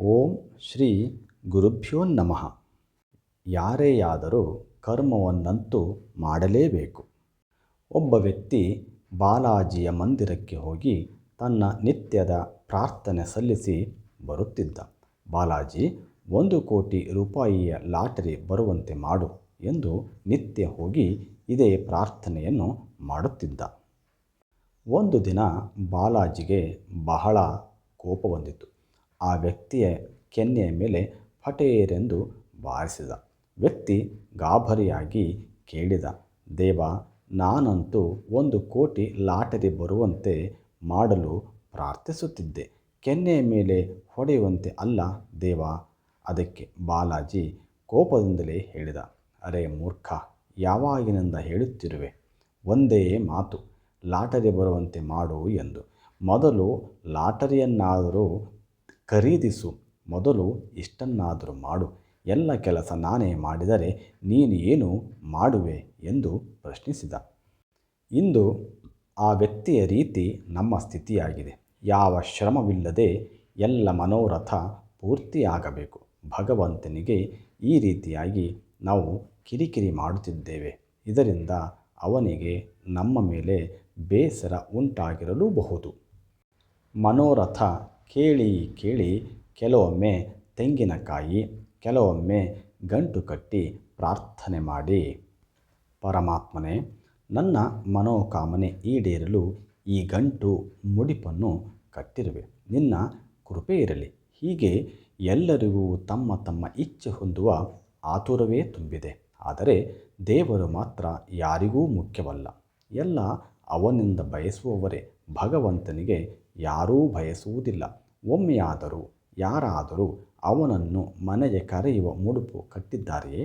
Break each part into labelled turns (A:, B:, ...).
A: ಓಂ ಶ್ರೀ ಗುರುಭ್ಯೋ ನಮಃ. ಯಾರೇಯಾದರೂ ಕರ್ಮವನ್ನಂತೂ ಮಾಡಲೇಬೇಕು. ಒಬ್ಬ ವ್ಯಕ್ತಿ ಬಾಲಾಜಿಯ ಮಂದಿರಕ್ಕೆ ಹೋಗಿ ತನ್ನ ನಿತ್ಯದ ಪ್ರಾರ್ಥನೆ ಸಲ್ಲಿಸಿ ಬರುತ್ತಿದ್ದ. ಬಾಲಾಜಿ, ಒಂದು ಕೋಟಿ ರೂಪಾಯಿಯ ಲಾಟರಿ ಬರುವಂತೆ ಮಾಡು ಎಂದು ನಿತ್ಯ ಹೋಗಿ ಇದೇ ಪ್ರಾರ್ಥನೆಯನ್ನು ಮಾಡುತ್ತಿದ್ದ. ಒಂದು ದಿನ ಬಾಲಾಜಿಗೆ ಬಹಳ ಕೋಪ ಬಂದಿತು ಆ ವ್ಯಕ್ತಿಯ ಕೆನ್ನೆಯ ಮೇಲೆ ಫಟೇರೆಂದು ಬಾರಿಸಿದ. ವ್ಯಕ್ತಿ ಗಾಬರಿಯಾಗಿ ಕೇಳಿದ, ದೇವ, ನಾನಂತೂ ಒಂದು ಕೋಟಿ ಲಾಟರಿ ಬರುವಂತೆ ಮಾಡಲು ಪ್ರಾರ್ಥಿಸುತ್ತಿದ್ದೆ. ಕೆನ್ನೆಯ ಮೇಲೆ ಹೊಡೆಯುವಂತೆ ಅಲ್ಲ, ದೇವ. ಅದಕ್ಕೆ ಬಾಲಾಜಿ ಕೋಪದಿಂದಲೇ ಹೇಳಿದ, ಅರೆ ಮೂರ್ಖ, ಯಾವಾಗಿನಿಂದ ಹೇಳುತ್ತಿರುವೆ? ಒಂದೇ ಮಾತು, ಲಾಟರಿ ಬರುವಂತೆ ಮಾಡು ಎಂದು. ಮೊದಲು ಲಾಟರಿಯನ್ನಾದರೂ ಖರೀದಿಸು. ಮೊದಲು ಇಷ್ಟನ್ನಾದರೂ ಮಾಡು. ಎಲ್ಲ ಕೆಲಸ ನಾನೇ ಮಾಡಿದರೆ ನೀನು ಏನು ಮಾಡುವೆ ಎಂದು ಪ್ರಶ್ನಿಸಿದ. ಇಂದು ಆ ವ್ಯಕ್ತಿಯ ರೀತಿ ನಮ್ಮ ಸ್ಥಿತಿಯಾಗಿದೆ. ಯಾವ ಶ್ರಮವಿಲ್ಲದೆ ಎಲ್ಲ ಮನೋರಥ ಪೂರ್ತಿಯಾಗಬೇಕು. ಭಗವಂತನಿಗೆ ಈ ರೀತಿಯಾಗಿ ನಾವು ಕಿರಿಕಿರಿ ಮಾಡುತ್ತಿದ್ದೇವೆ. ಇದರಿಂದ ಅವನಿಗೆ ನಮ್ಮ ಮೇಲೆ ಬೇಸರ ಉಂಟಾಗಿರಲೂಬಹುದು. ಮನೋರಥ ಕೇಳಿ ಕೇಳಿ ಕೆಲವೊಮ್ಮೆ ತೆಂಗಿನಕಾಯಿ ಕೆಲವೊಮ್ಮೆ ಗಂಟು ಕಟ್ಟಿ ಪ್ರಾರ್ಥನೆ ಮಾಡಿ. ಪರಮಾತ್ಮನೇ, ನನ್ನ ಮನೋಕಾಮನೆ ಈಡೇರಲು ಈ ಗಂಟು ಮುಡಿಪನ್ನು ಕಟ್ಟಿರುವೆ. ನಿನ್ನ ಕೃಪೆ ಇರಲಿ. ಹೀಗೆ ಎಲ್ಲರಿಗೂ ತಮ್ಮ ತಮ್ಮ ಇಚ್ಛೆ ಹೊಂದುವ ಆತುರವೇ ತುಂಬಿದೆ. ಆದರೆ ದೇವರು ಮಾತ್ರ ಯಾರಿಗೂ ಮುಖ್ಯವಲ್ಲ. ಎಲ್ಲ ಅವನಿಂದ ಬಯಸುವವರೇ ಭಗವಂತನಿಗೆ ಯಾರೂ ಬಯಸುವುದಿಲ್ಲ. ಒಮ್ಮೆಯಾದರೂ, ಯಾರಾದರೂ ಅವನನ್ನು ಮನೆಗೆ ಕರೆಯುವ ಮುಡುಪು ಕಟ್ಟಿದ್ದಾರೆಯೇ?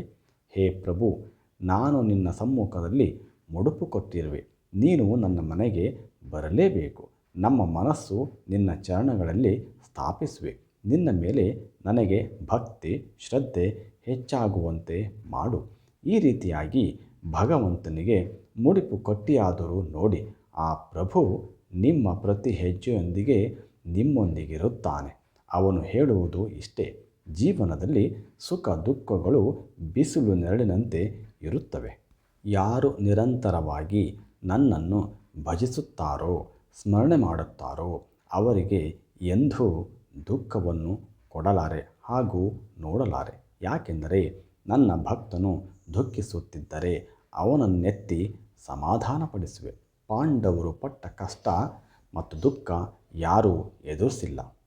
A: ಹೇ ಪ್ರಭು, ನಾನು ನಿನ್ನ ಸಮ್ಮುಖದಲ್ಲಿ ಮುಡುಪು ಕೊಟ್ಟಿರುವೆ. ನೀನು ನನ್ನ ಮನೆಗೆ ಬರಲೇಬೇಕು. ನಮ್ಮ ಮನಸ್ಸು ನಿನ್ನ ಚರಣಗಳಲ್ಲಿ ಸ್ಥಾಪಿಸುವೆ. ನಿನ್ನ ಮೇಲೆ ನನಗೆ ಭಕ್ತಿ, ಶ್ರದ್ಧೆ ಹೆಚ್ಚಾಗುವಂತೆ ಮಾಡು. ಈ ರೀತಿಯಾಗಿ ಭಗವಂತನಿಗೆ ಮುಡಿಪು ಕೊಟ್ಟಿಯಾದರೂ ನೋಡಿ, ಆ ಪ್ರಭು ನಿಮ್ಮ ಪ್ರತಿ ಹೆಜ್ಜೆಯೊಂದಿಗೆ ನಿಮ್ಮೊಂದಿಗಿರುತ್ತಾನೆ. ಅವನು ಹೇಳುವುದು ಇಷ್ಟೇ. ಜೀವನದಲ್ಲಿ ಸುಖ ದುಃಖಗಳು ಬಿಸಿಲು ನೆರಳಿನಂತೆ ಇರುತ್ತವೆ. ಯಾರು ನಿರಂತರವಾಗಿ ನನ್ನನ್ನು ಭಜಿಸುತ್ತಾರೋ, ಸ್ಮರಣೆ ಮಾಡುತ್ತಾರೋ, ಅವರಿಗೆ ಎಂದೂ ದುಃಖವನ್ನು ಕೊಡಲಾರೆ ಹಾಗೂ ನೋಡಲಾರೆ. ಯಾಕೆಂದರೆ ನನ್ನ ಭಕ್ತನು ದುಃಖಿಸುತ್ತಿದ್ದರೆ ಅವನನ್ನೆತ್ತಿ ಸಮಾಧಾನಪಡಿಸುವೆ. ಪಾಂಡವರು ಪಟ್ಟ ಕಷ್ಟ ಮತ್ತು ದುಃಖ ಯಾರೂ ಎದುರಿಸಿಲ್ಲ.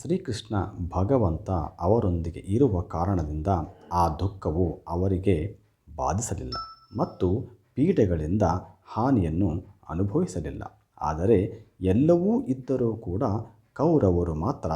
A: ಶ್ರೀಕೃಷ್ಣ ಭಗವಂತ ಅವರೊಂದಿಗೆ ಇರುವ ಕಾರಣದಿಂದ ಆ ದುಃಖವು ಅವರಿಗೆ ಬಾಧಿಸಲಿಲ್ಲ ಮತ್ತು ಪೀಡೆಗಳಿಂದ ಹಾನಿಯನ್ನು ಅನುಭವಿಸಲಿಲ್ಲ. ಆದರೆ ಎಲ್ಲವೂ ಇದ್ದರೂ ಕೂಡ ಕೌರವರು ಮಾತ್ರ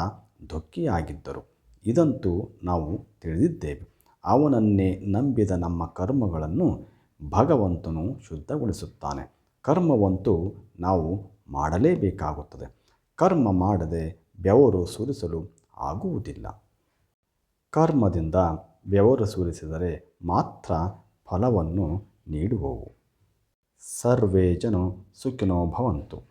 A: ದುಃಖಿಯಾಗಿದ್ದರು. ಇದಂತೂ ನಾವು ತಿಳಿದಿದ್ದೇವೆ. ಅವನನ್ನೇ ನಂಬಿದ ನಮ್ಮ ಕರ್ಮಗಳನ್ನು ಭಗವಂತನು ಶುದ್ಧಗೊಳಿಸುತ್ತಾನೆ. ಕರ್ಮವಂತೂ ನಾವು ಮಾಡಲೇಬೇಕಾಗುತ್ತದೆ. ಕರ್ಮ ಮಾಡದೆ ಬೆವರು ಸುರಿಸಲು ಆಗುವುದಿಲ್ಲ. ಕರ್ಮದಿಂದ ಬೆವರು ಸುರಿಸಿದರೆ ಮಾತ್ರ ಫಲವನ್ನು ನೀಡುವವು. ಸರ್ವೇ ಜನ ಸುಖಿನೋ ಭವಂತು.